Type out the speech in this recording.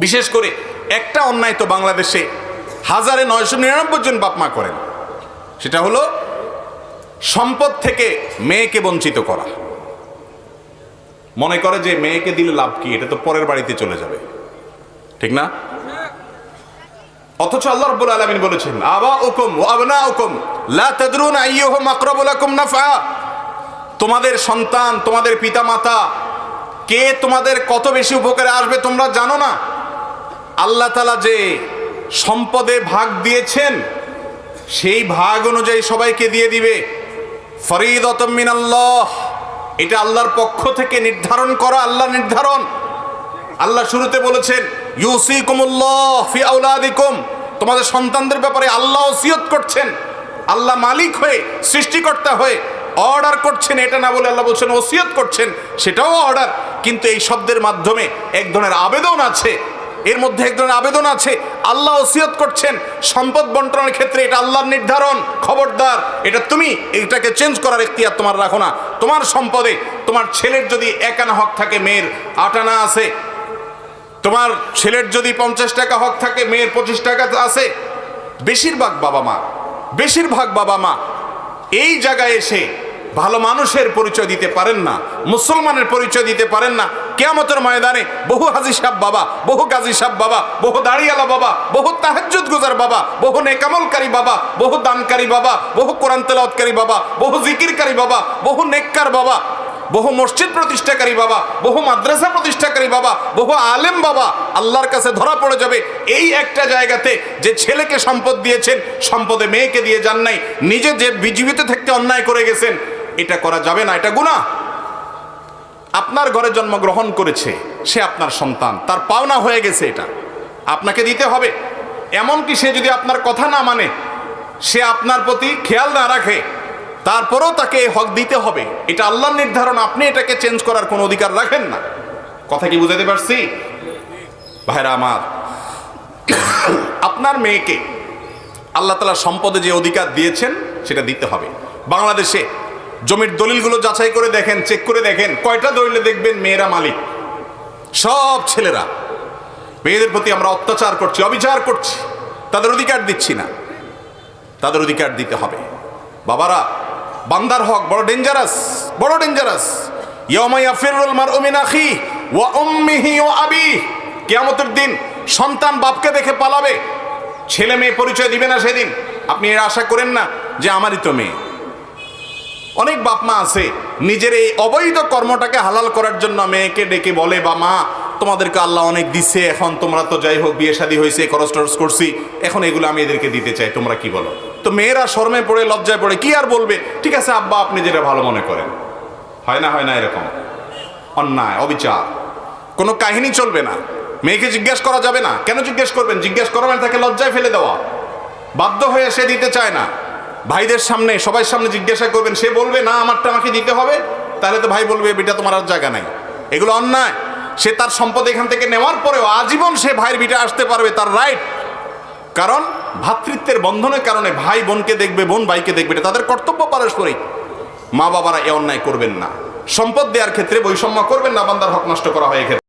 বিশেষ করে একটা অন্যায় তো বাংলাদেশে হাজারে নয়শো নিরানব্বই জন বাপমা করেন। সেটা হলো সম্পদ থেকে মেয়েকে বঞ্চিত করা। মনে করে যে মেয়েকে দিলে লাভ কি? এটা তো পরের বাড়িতে চলে যাবে। ঠিক না? অথচ আল্লাহ রাব্বুল আলামিন বলেছেন আবা ওয়া আবনা উকুম লা তাদরুন আইয়ুহুম আকরাবু লাকুম নাফআ। তোমাদের সন্তান, তোমাদের পিতামাতা, কে তোমাদের কত বেশি উপকারে আসবে তোমরা জানো না? আল্লাহ তালা যে সম্পদে ভাগ দিয়েছেন, সেই ভাগ অনুযায়ী সবাইকে দিয়ে দিবে। ফরিদ অতমিন আল্লাহ এটা আল্লাহর পক্ষ থেকে নির্ধারণ করা আল্লাহ নির্ধারণ। আল্লাহ শুরুতে বলেছেন ইউসি কুমুল্লাহ তোমাদের সন্তানদের ব্যাপারে আল্লাহ ওসিয়ত করছেন। আল্লাহ মালিক হয়ে, সৃষ্টিকর্তা হয়ে অর্ডার করছেন, এটা না বলে আল্লাহ বলছেন ওসিয়ত করছেন, সেটাও অর্ডার। কিন্তু এই শব্দের মাধ্যমে এক ধরনের আবেদন আছে। এর মধ্যে এক ধরনের আবেদন আছে, আল্লাহ ওসিয়ত করছেন, সম্পদ বন্টনের ক্ষেত্রে এটা আল্লাহর নির্ধারণ, খবরদার, এটা তুমি এটাকে চেঞ্জ করার এখতিয়ার তোমার রাখো না। তোমার সম্পদে, তোমার ছেলের যদি এক আনা হক থাকে, মেয়ের আট আনা আছে, তোমার ছেলের যদি পঞ্চাশ টাকা হক থাকে, মেয়ের পঁচিশ টাকা আছে, বেশিরভাগ বাবা মা, বেশিরভাগ বাবা মা এই জায়গায় এসে ভালো মানুষের পরিচয় দিতে পারেন না, মুসলমানের পরিচয় দিতে পারেন না কেয়ামতের ময়দানে বহু হাজি সাহ বাবা বহু গাজী সাহ বাবা বহু দাঁড়িয়ালা বাবা বহু তাহাজ্জুদ গুজার বাবা বহু নেকামলকারী বাবা বহু দানকারী বাবা বহু কোরআন তেলাওয়াতকারী বাবা বহু জিকিরকারী বাবা বহু নেককার বাবা বহু মসজিদ প্রতিষ্ঠাকারী বাবা বহু মাদ্রাসা প্রতিষ্ঠাকারী বাবা বহু আলেম বাবা আল্লাহর কাছে ধরা পড়ে যাবে এই একটা জায়গাতে যে ছেলেকে সম্পদ দিয়েছেন সম্পদে মেয়েকে দিয়ে যান নাই নিজে যে বিজীবিত থাকতে অন্যায় করে গেছেন এটা করা যাবে না এটা গুণা আপনার ঘরে জন্মগ্রহণ করেছে, সে আপনার সন্তান। তার পাওনা হয়ে গেছে এটা। আপনাকে দিতে হবে। এমনকি সে যদি আপনার কথা না মানে সে আপনার প্রতি খেয়াল না রাখে, তারপরেও তাকে হক দিতে হবে। এটা আল্লাহর নির্ধারণ। আপনি এটাকে চেঞ্জ করার কোনো অধিকার রাখেন না। কথা কি বুঝাতে পারছি? ভাইরা আমার, আপনার মেয়েকে আল্লাহ তালা সম্পদে যে অধিকার দিয়েছেন, সেটা দিতে হবে। বাংলাদেশে জমির দলিলগুলো যাচাই করে দেখেন চেক করে দেখেন, কয়টা দলিলে দেখবেন মেয়েরা মালিক? সব ছেলেরা। মেয়েদের প্রতি আমরা অত্যাচার করছি, অবিচার করছি। তাদের অধিকার দিচ্ছি না। তাদের অধিকার দিতে হবে। বাবারা, বান্দার হক বড় ডেঞ্জারাস বড় ডেঞ্জারাস ইয়ামাইয়া ফিরুল মার উমিনাখি ওয়া উম্মিহি আবি। কিয়ামতের দিন সন্তান বাপকে দেখে পালাবে। ছেলে মেয়ে পরিচয় দিবে না সেদিন। আপনি এর আশা করেন না যে আমারই তো মেয়ে। অনেক বাপ মা আছে, নিজের এই অবৈধ কর্মটাকে হালাল করার জন্য মেয়েকে ডেকে বলে বা মা তোমাদেরকে আল্লাহ অনেক দিচ্ছে এখন তোমরা তো যাই হোক বিয়ে শাদী হয়েছে খরচ টরচ করছি, এখন এগুলো আমি এদেরকে দিতে চাই, তোমরা কি বলো? তো মেয়েরা শর্মে পড়ে, লজ্জায় পড়ে, কি আর বলবে? ঠিক আছে আব্বা, আপনি যেটা ভালো মনে করেন। হয় না হয় না, এরকম। অন্যায়, অবিচার। কোনো কাহিনী চলবে না। মেয়েকে জিজ্ঞেস করা যাবে না? কেন জিজ্ঞেস করবেন? জিজ্ঞেস করা মানে তাকে লজ্জায় ফেলে দেওয়া। বাধ্য হয়ে সে দিতে চায় না। ভাইদের সামনে সবার সামনে জিজ্ঞাসা করবেন, সে বলবে, না, আমারটা আমাকে দিতে হবে? তাহলে তো ভাই বলবে বিটা তোমার আর জায়গা নাই। এগুলো অন্যায়। সে তার সম্পদ এখান থেকে নেওয়ার পরেও আজীবন সে ভাইয়ের বিটা আসতে পারবে তার রাইট কারণ ভ্রাতৃত্বের বন্ধনের কারণে ভাই বোনকে দেখবে, বোন ভাইকে দেখবে, এটা তাদের কর্তব্য পারস্পরিক। মা বাবারা এ অন্যায় করবেন না। সম্পদ দেওয়ার ক্ষেত্রে বৈষম্য করবেন না, বান্দার হক নষ্ট করা হয় এক্ষেত্রে।